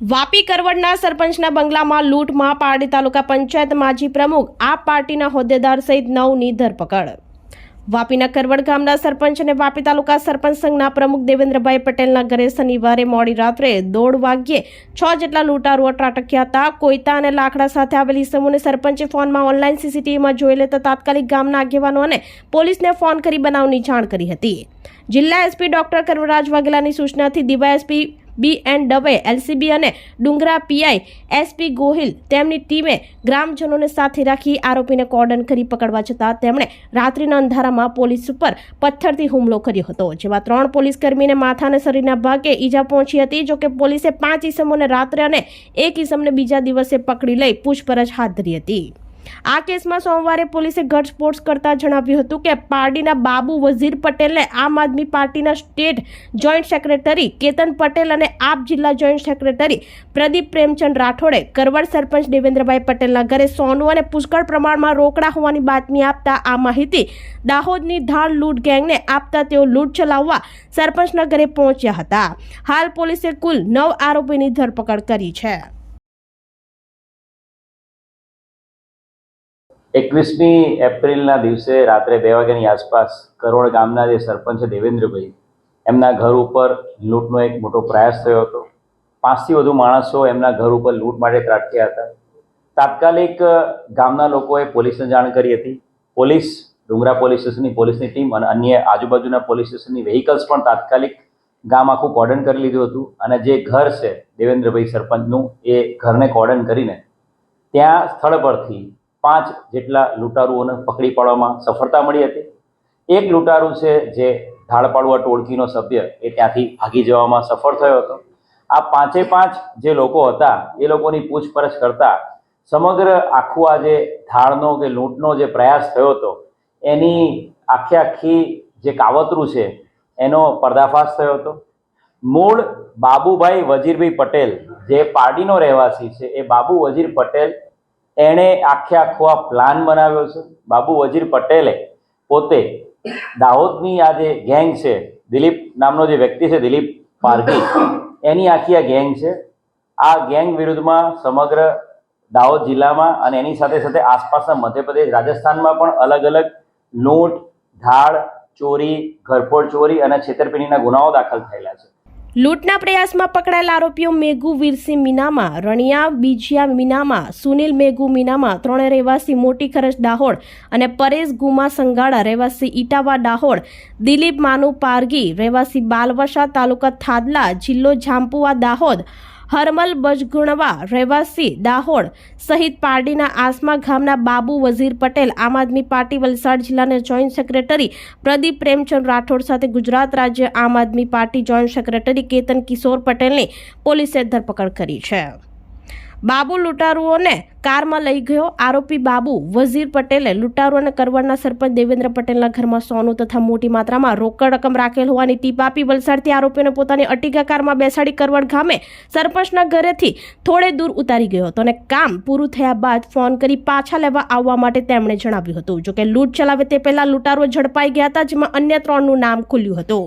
વાપી કરવડના સરપંચના બંગલામાં લૂંટમાં પારડી તાલુકા પંચાયત માજી પ્રમુખ આ પાર્ટીના હોદ્દેદાર સહિત નવની ધરપકડ. વાપીના કરવડ ગામના સરપંચ અને વાપી તાલુકા સરપંચ સંઘના પ્રમુખ દેવેન્દ્રભાઈ પટેલના ઘરે શનિવારે મોડી રાત્રે દોઢ વાગ્યે છ જેટલા લૂંટારુઓ ત્રાટક્યા હતા. કોઈતા અને લાકડા સાથે આવેલી સમૂહને સરપંચે ફોનમાં ઓનલાઈન સીસીટીવીમાં જોઈ લેતા તાત્કાલિક ગામના આગેવાનો અને પોલીસને ફોન કરી બનાવની જાણ કરી હતી. જિલ્લા એસપી ડોક્ટર કર્મરાજ વાઘેલાની સૂચનાથી DYSP B and Dave LCB અને ડુંગરા પીઆઈ એસપી ગોહિલ તેમની ટીમે ગ્રામજનોને સાથે રાખી આરોપીને કોર્ડન કરી પકડવા જતાં તેમણે રાત્રિના અંધારામાં પોલીસ ઉપર પથ્થરથી હુમલો કર્યો હતો, જેમાં ત્રણ પોલીસ કર્મીને માથા અને શરીરના ભાગે ઈજા પહોંચી હતી જોકે પોલીસે પાંચ ઈસમોને રાત્રે અને એક ઈસમને બીજા દિવસે પકડી લઈ પૂછપરછ હાથ ધરી હતી. આ કેસમાં સોમવારે પોલીસે ઘટસ્ફોટ કરતા જણાવ્યું હતું કે પાર્ટીના બાબુ વઝીર પટેલને આમ આદમી પાર્ટીના state joint secretary, Ketan Patel અને આપ જિલ્લા જોઈન્ટ સેક્રેટરી પ્રદીપ પ્રેમચંદ રાઠોડે કરવડ સરપંચ દેવેન્દ્રભાઈ પટેલના ઘરે સોનું અને પુષ્કળ પ્રમાણમાં રોકડા હોવાની બાતમી આપતા આ માહિતી દાહોદની ધાણ લૂંટ ગેંગને આપતા તેઓ લૂંટ ચલાવવા સરપંચના ઘરે પહોંચ્યા હતા. હાલ પોલીસે કુલ નવ આરોપીની ધરપકડ કરી છે. એકવીસમી એપ્રિલના દિવસે રાત્રે બે વાગ્યાની આસપાસ કરોડ ગામના જે સરપંચ છે દેવેન્દ્રભાઈ, એમના ઘર ઉપર લૂંટનો એક મોટો પ્રયાસ થયો હતો. પાંચથી વધુ માણસો એમના ઘર ઉપર લૂંટ માટે ત્રાટક્યા હતા. તાત્કાલિક ગામના લોકોએ પોલીસને જાણ કરી હતી. પોલીસ, ડુંગરા પોલીસ સ્ટેશનની પોલીસની ટીમ અને અન્ય આજુબાજુના પોલીસ સ્ટેશનની વ્હીકલ્સ પણ તાત્કાલિક ગામ આખું કોર્ડન કરી લીધું હતું અને જે ઘર છે દેવેન્દ્રભાઈ સરપંચનું એ ઘરને કોર્ડન કરીને ત્યાં સ્થળ પરથી પાંચ જેટલા લૂંટારુઓને પકડી પાડવામાં સફળતા મળી હતી. એક લૂંટારુ છે જે ઢાળપાડવા ટોળકીનો સભ્ય એ ત્યાંથી ભાગી જવામાં સફળ થયો હતો. આ પાંચે પાંચ જે લોકો હતા એ લોકોની પૂછપરછ કરતા સમગ્ર આખું આ જે ધાળનો કે લૂંટનો જે પ્રયાસ થયો હતો, એની આખી આખી જે કાવતરું છે એનો પર્દાફાશ થયો હતો. મૂળ બાબુભાઈ વજીરભાઈ પટેલ જે પારડીનો રહેવાસી છે એ બાબુ વજીર પટેલ એણે આખે આખો આ પ્લાન બનાવ્યો છે. બાબુ વજીર પટેલે પોતે દાહોદની આ જે ગેંગ છે, દિલીપ નામનો જે વ્યક્તિ છે, દિલીપ પારગી એની આખી આ ગેંગ છે. આ ગેંગ વિરુદ્ધમાં સમગ્ર દાહોદ જિલ્લામાં અને એની સાથે સાથે આસપાસના મધ્યપ્રદેશ, રાજસ્થાનમાં પણ અલગ અલગ લૂંટ ધાડ ચોરી, ઘરફોડ ચોરી અને છેતરપિંડીના ગુનાઓ દાખલ થયેલા છે. લૂંટના પ્રયાસમાં પકડાયેલા આરોપીઓ મેઘુ વીરસિંહ મીનામા, રણિયા બીજિયા મીનામા, સુનિલ મેઘુ મીનામા ત્રણે રહેવાસી મોટી ખરજ દાહોડ અને પરેશ ગુમા સંગાડા રહેવાસી ઇટાવા દાહોડ દિલીપ માનુ પારગી રહેવાસી બાલવશા તાલુકા થાદલા, જિલ્લો જામપુવા દાહોદ હરમલ બજગુણવા રહેવાસી દાહોડ સહિત પારડીના આસમા ગામના બાબુ વઝીર પટેલ, આમ આદમી પાર્ટી, વલસાડ જિલ્લાના જોઈન્ટ સેક્રેટરી પ્રદીપ પ્રેમચંદ રાઠોડ સાથે ગુજરાત રાજ્ય Aam Aadmi party joint secretary Ketan Kishor પટેલની પોલીસે ધરપકડ કરી છે. બાબુ લૂંટારુઓને કારમાં લઈ ગયો. આરોપી બાબુ વઝીર પટેલે લૂંટારો અને કરવડના સરપંચ દેવેન્દ્ર પટેલના ઘરમાં સોનું તથા મોટી માત્રામાં રોકડ રકમ રાખેલ હોવાની ટીપ આપી વલસાડથી આરોપીઓને પોતાની અટીકા કારમાં બેસાડી કરવડ ગામે સરપંચના ઘરેથી થોડે દૂર ઉતારી ગયો હતો અને કામ પૂરું થયા બાદ ફોન કરી પાછા લેવા આવવા માટે તેમણે જણાવ્યું હતું. જોકે લૂંટ ચલાવે તે પહેલાં લૂંટારો ઝડપાઈ ગયા હતા, જેમાં અન્ય ત્રણનું નામ ખુલ્યું હતું.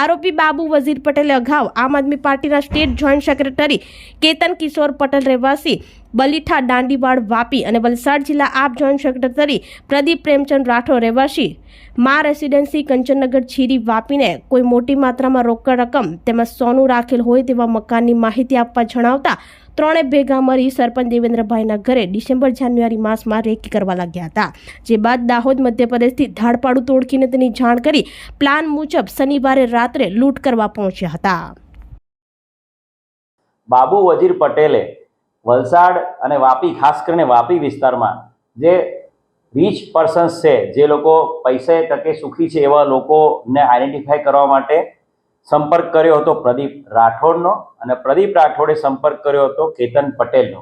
આરોપી બાબુ વઝીર પટેલે અગાઉ આમ આદમી પાર્ટીના state joint secretary Ketan Kishor Patel રહેવાસી બલીઠા દાંડીવાડ વાપી અને વલસાડ જિલ્લા આપ જોઈન્ટ સેક્રેટરી પ્રદીપ પ્રેમચંદ રાઠોડ રહેવાસી. મા રેસિડેન્સી કંચનનગર છીરી વાપીને કોઈ મોટી માત્રામાં રોકડ રકમ તેમજ સોનું રાખેલ હોય તેવા મકાનની માહિતી આપવા જણાવતા ત્રણે ભેગા મળી સરપંચ દેવેન્દ્રભાઈના ઘરે ડિસેમ્બર જાન્યુઆરી માસમાં રેકી કરવા લાગ્યા હતા. જે બાદ દાહોદ મધ્યપ્રદેશથી ધાડપાડું તોડકીને તેની જાણ કરી પ્લાન મુજબ શનિવારે રાત્રે લૂંટ કરવા પહોંચ્યા હતા. બાબુ વજીર પટેલે વલસાડ અને વાપી, ખાસ કરીને વાપી વિસ્તારમાં જે રીચ પર્સન્સ છે, જે લોકો પૈસે તકે સુખી છે એવા લોકોને આઈડેન્ટિફાઈ કરવા માટે સંપર્ક કર્યો હતો પ્રદીપ રાઠોડનો અને પ્રદીપ રાઠોડે સંપર્ક કર્યો હતો કેતન પટેલનો.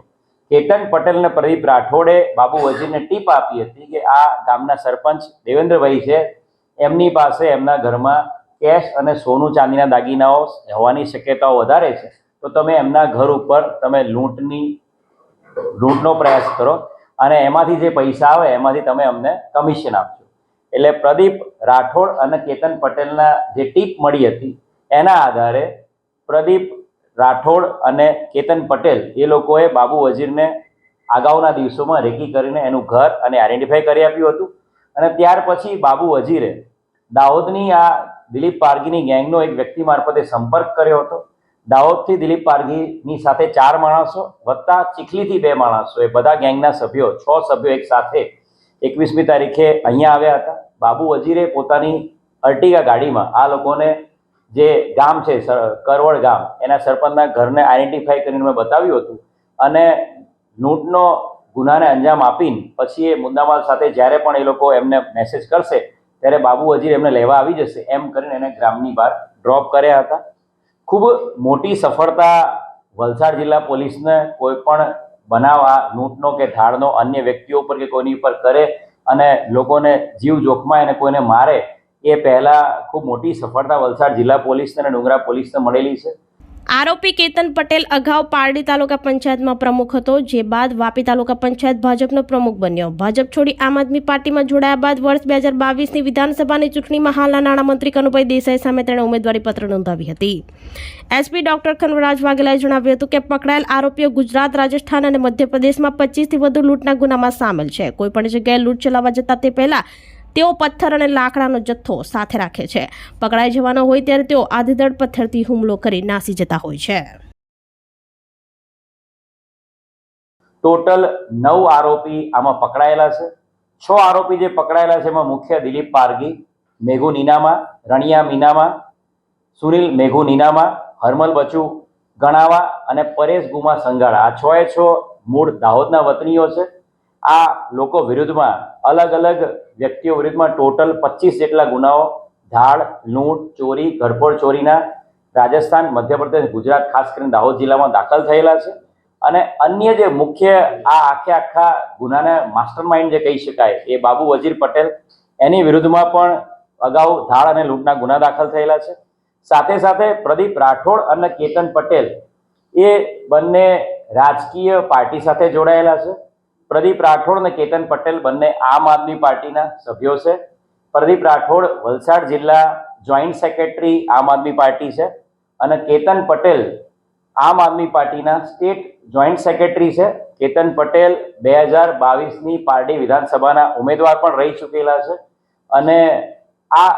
કેતન પટેલ અને પ્રદીપ રાઠોડે બાબુ વજીરને ટીપ આપી હતી કે આ ગામના સરપંચ દેવેન્દ્રભાઈ છે. એમની પાસે એમના ઘરમાં કેશ અને સોનું ચાંદીના દાગીનાઓ હોવાની શક્યતાઓ વધારે છે. તો તમે એમના ઘર ઉપર તમે લૂંટની, લૂંટનો પ્રયાસ કરો અને એમાંથી જે પૈસા આવે એમાંથી તમે અમને કમિશન આપજો. એટલે પ્રદીપ રાઠોડ અને કેતન પટેલના જે ટીપ મળી હતી, એના આધારે પ્રદીપ રાઠોડ અને કેતન પટેલ, એ લોકોએ બાબુ વજીરને અગાઉના દિવસોમાં રેકી કરીને એનું ઘર અને આઈડેન્ટિફાઈ કરી આપ્યું હતું. અને ત્યાર પછી બાબુ વજીરે દાહોદની આ દિલીપ પારગીની ગેંગનો એક વ્યક્તિ મારફતે સંપર્ક કર્યો હતો. દાહોદથી દિલીપ પારગીની સાથે ચાર માણસો વત્તા ચીખલીથી બે માણસો. એ બધા ગેંગના સભ્યો. છ સભ્યો એક સાથે એકવીસમી તારીખે અહીંયા આવ્યા હતા. બાબુ વજીરે પોતાની અર્ટિગા ગાડીમાં આ લોકોને જે ગામ છે કરવળ ગામ, એના સરપંચના ઘરને આઈડેન્ટિફાઈ કરીને મેં બતાવ્યું હતું. અને લૂંટનો ગુનાને અંજામ આપીને પછી એ મુદ્દામાલ સાથે જ્યારે પણ એ લોકો એમને મેસેજ કરશે, ત્યારે બાબુ વજીર એમને લેવા આવી જશે. એમ કરીને એને ગ્રામની બહાર ડ્રોપ કર્યા હતા. ખૂબ મોટી સફળતા વલસાડ જિલ્લા પોલીસને કોઈ પણ બનાવ લૂંટનો કે ધાડનો અન્ય વ્યક્તિઓ ઉપર કે કોઈની ઉપર કરે અને લોકોને જીવ જોખમાય અને કોઈને મારે, એ પહેલાં ખૂબ મોટી સફળતા વલસાડ જિલ્લા પોલીસને અને ડુંગરા પોલીસને મળેલી છે. આરોપી કેતન પટેલ અગાઉ પારડી તાલુકા પંચાયતમાં પ્રમુખ હતો, જે બાદ વાપી તાલુકા પંચાયત ભાજપનો પ્રમુખ બન્યો. ભાજપ છોડી આમ આદમી પાર્ટીમાં જોડાયા બાદ વર્ષ બે હજાર બાવીસની વિધાનસભાની ચૂંટણીમાં હાલના નાણામંત્રી કનુભાઈ દેસાઈ સામે તેણે ઉમેદવારી પત્ર નોંધાવી હતી. એસપી ડોક્ટર ખનવરાજ વાઘેલાએ જણાવ્યું હતું કે પકડાયેલ આરોપીઓ ગુજરાત, રાજસ્થાન અને મધ્યપ્રદેશમાં પચીસથી વધુ લૂંટના ગુનામાં સામેલ છે. કોઈપણ જગ્યાએ લૂંટ ચલાવવા જતા તે પહેલા તેઓ પથ્થર અને લાકડાનો જથ્થો સાથે રાખે છે. પકડાઈ જવાનો હોય ત્યારે તેઓ આધીધડ પથ્થરથી હુમલો કરી નાસી જતા હોય છે. ટોટલ નવ આરોપી આમાં પકડાયેલા છે. છ આરોપી જે પકડાયેલા છે એમાં મુખ્ય દિલીપ પારગી, મેઘુ નીનામા, રણિયા મીનામા, સુનિલ મેઘુ નીનામા, હરમલ બચુ ગણાવા અને પરેશ ગુમા સંગાળા. આ છ એ છ મૂળ દાહોદના વતનીઓ છે. આ લોકો વિરુદ્ધમાં અલગ અલગ વ્યક્તિઓ વિરુદ્ધમાં ટોટલ પચીસ જેટલા ગુનાઓ, ધાડ, લૂંટ, ચોરી ગડફોડ ચોરીના રાજસ્થાન, મધ્યપ્રદેશ, ગુજરાત, ખાસ કરીને દાહોદ જિલ્લામાં દાખલ થયેલા છે. અને અન્ય જે મુખ્ય આ આખે આખા ગુનાના માસ્ટર માઇન્ડ જે કહી શકાય એ બાબુ વજીર પટેલ, એની વિરુદ્ધમાં પણ અગાઉ ધાડ અને લૂંટના ગુના દાખલ થયેલા છે. સાથે સાથે પ્રદીપ રાઠોડ અને કેતન પટેલ એ બંને રાજકીય પાર્ટી સાથે જોડાયેલા છે. પ્રદીપ રાઠોડ અને કેતન પટેલ બંને આમ આદમી પાર્ટીના સભ્યો છે. પ્રદીપ રાઠોડ વલસાડ જિલ્લા જોઈન્ટ સેક્રેટરી આમ આદમી પાર્ટી છે અને કેતન પટેલ આમ આદમી પાર્ટીના સ્ટેટ જોઈન્ટ સેક્રેટરી છે. કેતન પટેલ બે હજાર બાવીસની પારડી વિધાનસભાના ઉમેદવાર પણ રહી ચૂકેલા છે અને આ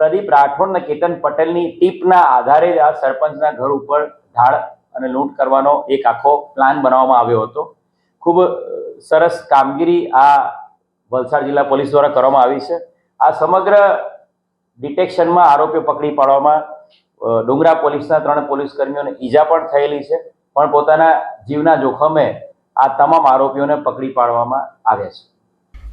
પ્રદીપ રાઠોડ અને કેતન પટેલની ટીપના આધારે જ આ સરપંચના ઘર ઉપર ઢાળ અને લૂંટ કરવાનો એક આખો પ્લાન બનાવવામાં આવ્યો હતો. ખૂબ સરસ કામગીરી આ વલસાડ જિલ્લા પોલીસ દ્વારા કરવામાં આવી છે. આ સમગ્ર ડિટેક્શનમાં આરોપીઓ પકડી પાડવામાં ડુંગરા પોલીસના ત્રણ પોલીસ કર્મીઓને ઈજા પણ થયેલી છે, પણ પોતાના જીવના જોખમે આ તમામ આરોપીઓને પકડી પાડવામાં આવ્યા છે.